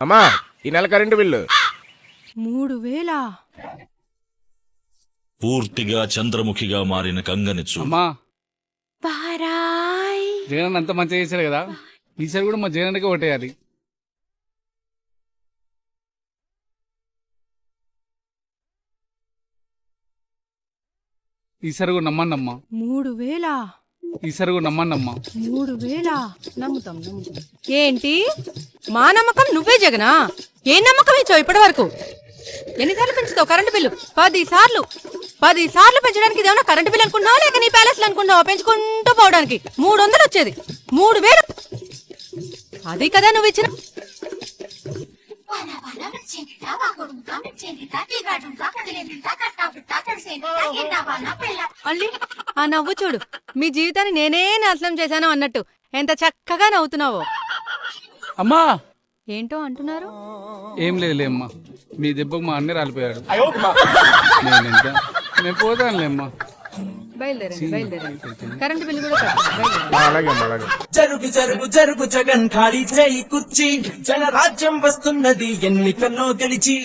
అమ్మా ఈ నెల కరెంటు బిల్లు. మూడు వేల పూర్తిగా చంద్రముఖిగా మారిన కంగని చూడు అమ్మా. పారాయ్ జగన్ అంత మంచిగా చేశాడు కదా? ఈసారి కూడా మా జగన్కే ఓటేయాలి. ఈసారి కూడా నమ్మండి అమ్మా మూడు వేల ఈసారి కూడా మూడు వేల? నమ్ముతాం నమ్ముతాం. ఏంటి? మా నమ్మకం నువ్వే జగనా? ఏ నమ్మకం ఇచ్చావు ఇప్పటి వరకు ఎన్నిసార్లు పెంచుతావు కరెంటు బిల్లు? పది సార్లు పది సార్లు పెంచడానికి ఇదేమన్నా కరెంటు బిల్లు అనుకున్నావా లేక నీ ప్యాలెస్ అనుకున్నావా పెంచుకుంటూ పోవడానికి? మూడు వందలు వచ్చేది. మూడు వేలు. అది కదా నువ్వు ఇచ్చిన. మళ్ళీ ఆ నవ్వు చూడు. మీ జీవితాన్ని నేనే నాశనం చేశాను అన్నట్టు. ఎంత చక్కగా నవ్వుతున్నావో. అమ్మా! ఏంటో అంటున్నారు? ఏం లేదులే అమ్మా. మీ దెబ్బకు మా అన్నీ రాలిపోయాడు. నేను ఎంత నేను పోతానులే అమ్మా. బయలుదేరండి బయలుదేరండి. కరెంటు బిల్లు కూడా కట్టాలి బయలుదేరండి. ఆ, అలాగే అమ్మా అలాగే. జరుగు జరుగు జరుగు జగన్ ఖాళీ చేయి కుర్చీ. జనరాజ్యం వస్తున్నది ఎన్నికల్లో గెలిచి.